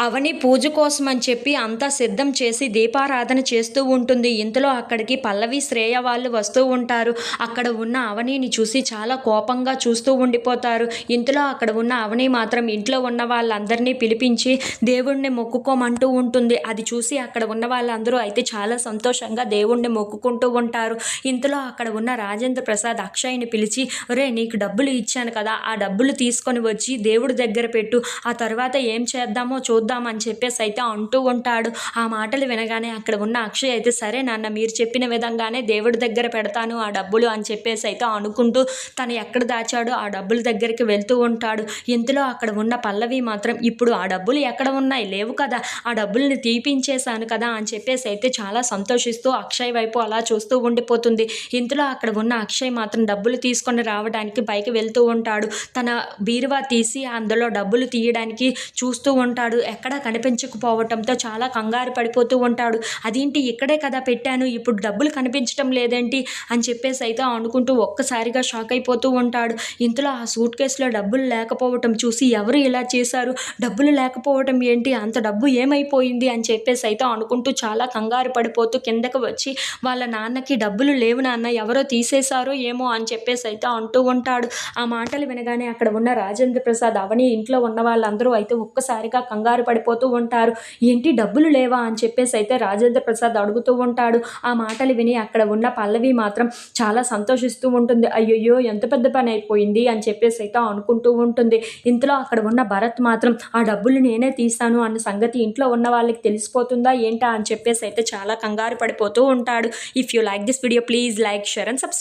అవని పూజ కోసం అని చెప్పి అంతా సిద్ధం చేసి దీపారాధన చేస్తూ ఉంటుంది. ఇంతలో అక్కడికి పల్లవి శ్రేయ వాళ్ళు వస్తూ ఉంటారు. అక్కడ ఉన్న అవనిని చూసి చాలా కోపంగా చూస్తూ ఉండిపోతారు. ఇంతలో అక్కడ ఉన్న అవని మాత్రం ఇంట్లో ఉన్న వాళ్ళందరినీ పిలిపించి దేవుణ్ణి మొక్కుకోమంటూ ఉంటుంది. అది చూసి అక్కడ ఉన్న వాళ్ళందరూ అయితే చాలా సంతోషంగా దేవుణ్ణి మొక్కుకుంటూ ఉంటారు. ఇంతలో అక్కడ ఉన్న రాజేంద్ర ప్రసాద్ అక్షయ్ని పిలిచి ఒరే నీకు డబ్బులు ఇచ్చాను కదా. ఆ డబ్బులు తీసుకొని వచ్చి దేవుడి దగ్గర పెట్టు. ఆ తర్వాత ఏం చేద్దామో చూద్దాం. అని చెప్పేసి అయితే అంటూ ఉంటాడు. ఆ మాటలు వినగానే అక్కడ ఉన్న అక్షయ్ అయితే సరే నాన్న మీరు చెప్పిన విధంగానే దేవుడి దగ్గర పెడతాను ఆ డబ్బులు అని చెప్పేసి అయితే అనుకుంటూ తను ఎక్కడ దాచాడో ఆ డబ్బుల దగ్గరికి వెళ్తూ ఉంటాడు. ఇంతలో అక్కడ ఉన్న పల్లవి మాత్రం ఇప్పుడు ఆ డబ్బులు ఎక్కడ ఉన్నాయి? లేవు కదా. ఆ డబ్బుల్ని తీపించేశాను కదా అని చెప్పేసి అయితే చాలా సంతోషిస్తూ అక్షయ్ వైపు అలా చూస్తూ ఉండిపోతుంది. ఇంతలో అక్కడ ఉన్న అక్షయ్ మాత్రం డబ్బులు తీసుకొని రావడానికి పైకి వెళ్తూ ఉంటాడు. తన బీరువా తీసి అందులో డబ్బులు తీయడానికి చూస్తూ ఉంటాడు. ఎక్కడా కనిపించకపోవటంతో చాలా కంగారు పడిపోతూ ఉంటాడు. అదేంటి ఇక్కడే కదా పెట్టాను ఇప్పుడు డబ్బులు కనిపించటం లేదేంటి? అని చెప్పేసి అయితే అనుకుంటూ ఒక్కసారిగా షాక్ అయిపోతూ ఉంటాడు. ఇంతలో ఆ సూట్ కేసులో డబ్బులు లేకపోవటం చూసి ఎవరు ఇలా చేశారు? డబ్బులు లేకపోవటం ఏంటి? అంత డబ్బు ఏమైపోయింది? అని చెప్పేసి అయితే అనుకుంటూ చాలా కంగారు పడిపోతూ కిందకు వచ్చి వాళ్ళ నాన్నకి డబ్బులు లేవు నాన్న ఎవరో తీసేశారో ఏమో? అని చెప్పేసి అయితే అంటూ ఉంటాడు. ఆ మాటలు వినగానే అక్కడ ఉన్న రాజేంద్ర ప్రసాద్ అవని ఇంట్లో ఉన్న వాళ్ళందరూ అయితే ఒక్కసారిగా కంగారు పడిపోతూ ఉంటారు. ఏంటి డబ్బులు లేవా అని చెప్పేసి అయితే రాజేంద్ర ప్రసాద్ అడుగుతూ ఉంటాడు. ఆ మాటలు విని అక్కడ ఉన్న పల్లవి మాత్రం చాలా సంతోషిస్తూ ఉంటుంది. అయ్యయ్యో ఎంత పెద్ద పని అయిపోయింది అని చెప్పేసి అయితే అనుకుంటూ ఉంటుంది. ఇంతలో అక్కడ ఉన్న భరత్ మాత్రం ఆ డబ్బులు నేనే తీస్తాను అన్న సంగతి ఇంట్లో ఉన్న వాళ్ళకి తెలిసిపోతుందా ఏంటా అని చెప్పేసి అయితే చాలా కంగారు పడిపోతూ ఉంటాడు. If you like this video please like share and subscribe